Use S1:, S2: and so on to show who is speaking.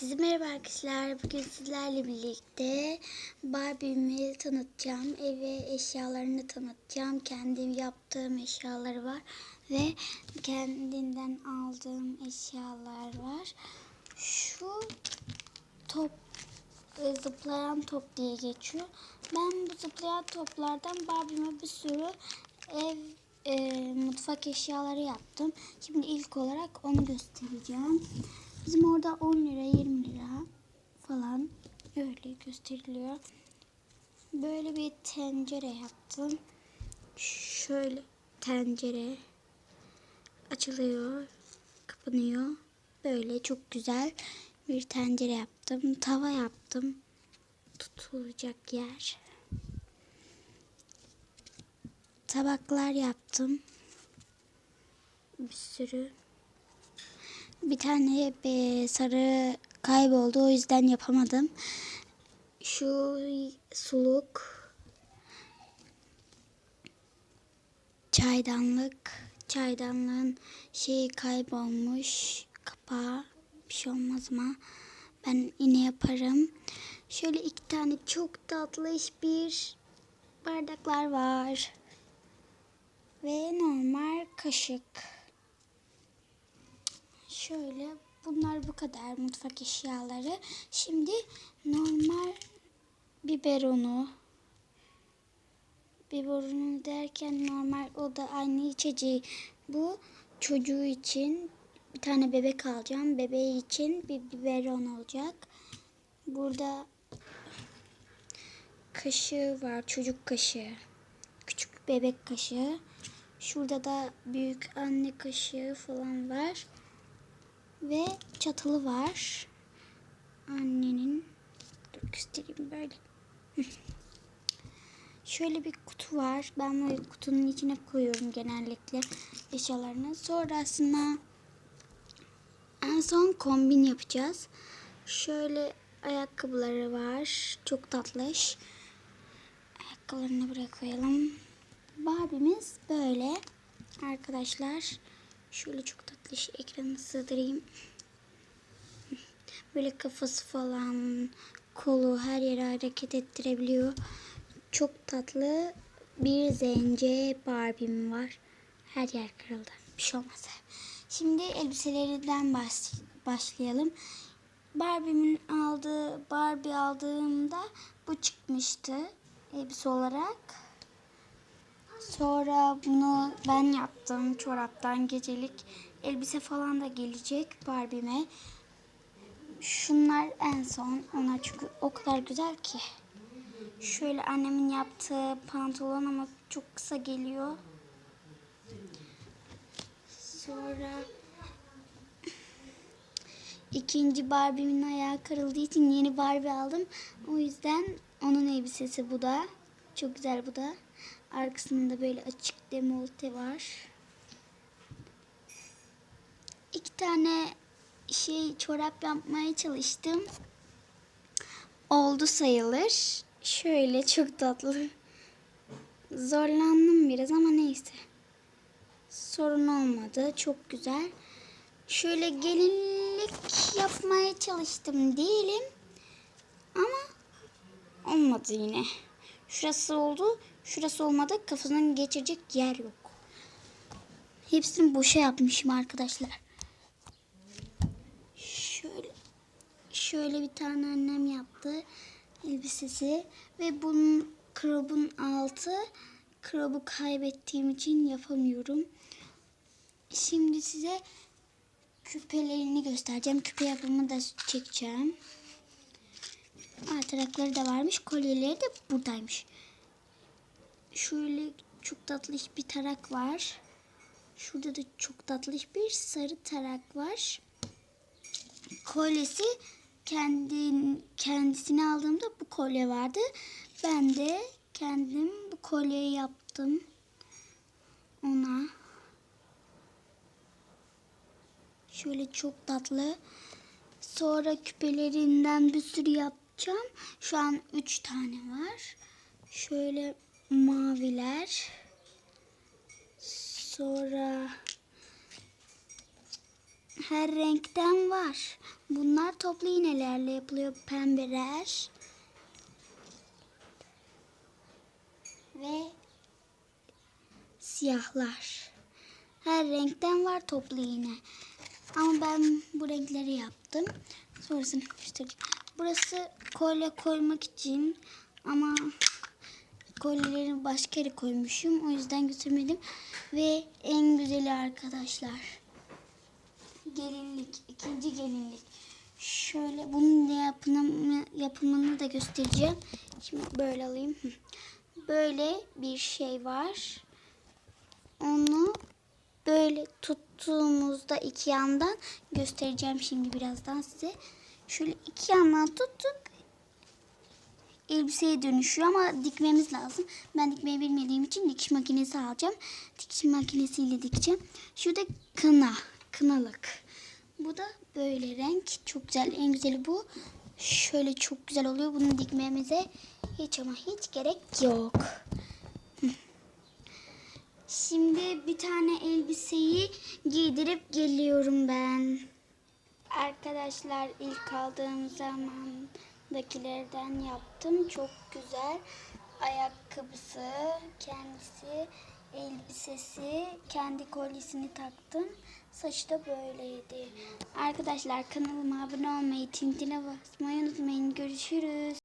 S1: Herkese merhaba arkadaşlar. Bugün sizlerle birlikte Barbie'mi tanıtacağım. Eve eşyalarını tanıtacağım. Kendim yaptığım eşyaları var. Ve kendinden aldığım eşyalar var. Şu top e, zıplayan top diye geçiyor. Ben bu zıplayan toplardan Barbie'me bir sürü ev e, mutfak eşyaları yaptım. Şimdi ilk olarak onu göstereceğim. Bizim orada 10 lira 20 lira falan öyle gösteriliyor. Böyle bir tencere yaptım. Şöyle tencere açılıyor, kapanıyor. Böyle çok güzel bir tencere yaptım. Tava yaptım. Tutulacak yer. Tabaklar yaptım. Bir sürü. Bir tane be, sarı kayboldu. O yüzden yapamadım. Şu suluk. Çaydanlık. Çaydanlığın şeyi kaybolmuş. Kapağı. Bir şey olmaz ama ben yine yaparım. Şöyle iki tane çok tatlış bir bardaklar var. Ve normal kaşık. Şöyle bunlar bu kadar mutfak eşyaları. Şimdi normal biberonu biberonu derken normal o da aynı içeceği. Bu çocuğu için bir tane bebek alacağım. Bebeği için bir biberon olacak. Burada kaşığı var. Çocuk kaşığı. Küçük bebek kaşığı. Şurada da büyük anne kaşığı falan var. Ve çatalı var. Annenin. Dur göstereyim böyle. Şöyle bir kutu var. Ben bu kutunun içine koyuyorum genellikle eşyalarını. Sonrasında en son kombin yapacağız. Şöyle ayakkabıları var. Çok tatlış. Ayakkabılarını buraya koyalım. Barbie'miz böyle. Arkadaşlar şöyle çok tatlış ekranı sığdırayım. Böyle kafası falan kolu her yere hareket ettirebiliyor. Çok tatlı bir zence Barbie'm var. Her yer kırıldı. Bir şey olmaz. Şimdi elbiselerinden baş, başlayalım. Barbie'min aldığı Barbie aldığımda bu çıkmıştı elbise olarak. Sonra bunu ben yaptım çoraptan gecelik. Elbise falan da gelecek Barbie'me. Şunlar en son. Onlar çünkü o kadar güzel ki. Şöyle annemin yaptığı pantolon ama çok kısa geliyor. Sonra ikinci Barbie'min ayağı kırıldığı için yeni Barbie aldım. O yüzden onun elbisesi bu da. Çok güzel bu da. Arkasında böyle açık demolte var. İki tane şey çorap yapmaya çalıştım. Oldu sayılır. Şöyle çok tatlı. Zorlandım biraz ama neyse. Sorun olmadı. Çok güzel. Şöyle gelinlik yapmaya çalıştım diyelim. Ama olmadı yine. Şurası oldu. Şurası olmadı. Kafasından geçirecek yer yok. Hepsini boşa yapmışım arkadaşlar. Şöyle şöyle bir tane annem yaptı elbisesi ve bunun krobun altı krobu kaybettiğim için yapamıyorum. Şimdi size küpelerini göstereceğim. Küpe yapımı da çekeceğim. Artırakları da varmış. Kolyeleri de buradaymış. Şöyle çok tatlış bir tarak var. Şurada da çok tatlış bir sarı tarak var. Kolyesi kendi kendisini aldığımda bu kolye vardı. Ben de kendim bu kolyeyi yaptım. Ona. Şöyle çok tatlı. Sonra küpelerinden bir sürü yapacağım. Şu an üç tane var. Şöyle maviler. Sonra her renkten var. Bunlar toplu iğnelerle yapılıyor pembeler. Ve siyahlar. Her renkten var toplu iğne. Ama ben bu renkleri yaptım. Sonrasını göstereceğim. Burası kolye koymak için ama kolyeleri başka yere koymuşum. O yüzden götürmedim. Ve en güzeli arkadaşlar. Gelinlik. ikinci gelinlik. Şöyle bunun ne yapımını, yapımını da göstereceğim. Şimdi böyle alayım. Böyle bir şey var. Onu böyle tuttuğumuzda iki yandan göstereceğim şimdi birazdan size. Şöyle iki yandan tuttuk. Elbiseye dönüşüyor ama dikmemiz lazım. Ben dikmeyi bilmediğim için dikiş makinesi alacağım. Dikiş makinesiyle dikeceğim. Şurada kına, kınalık. Bu da böyle renk. Çok güzel. En güzeli bu. Şöyle çok güzel oluyor. Bunu dikmemize hiç ama hiç gerek yok. Şimdi bir tane elbiseyi giydirip geliyorum ben. Arkadaşlar ilk aldığım zamandakilerden yaptım. Çok güzel. Ayakkabısı, kendisi, elbisesi, kendi kolyesini taktım. Saçı da böyleydi. Arkadaşlar kanalıma abone olmayı, tintine basmayı unutmayın. Görüşürüz.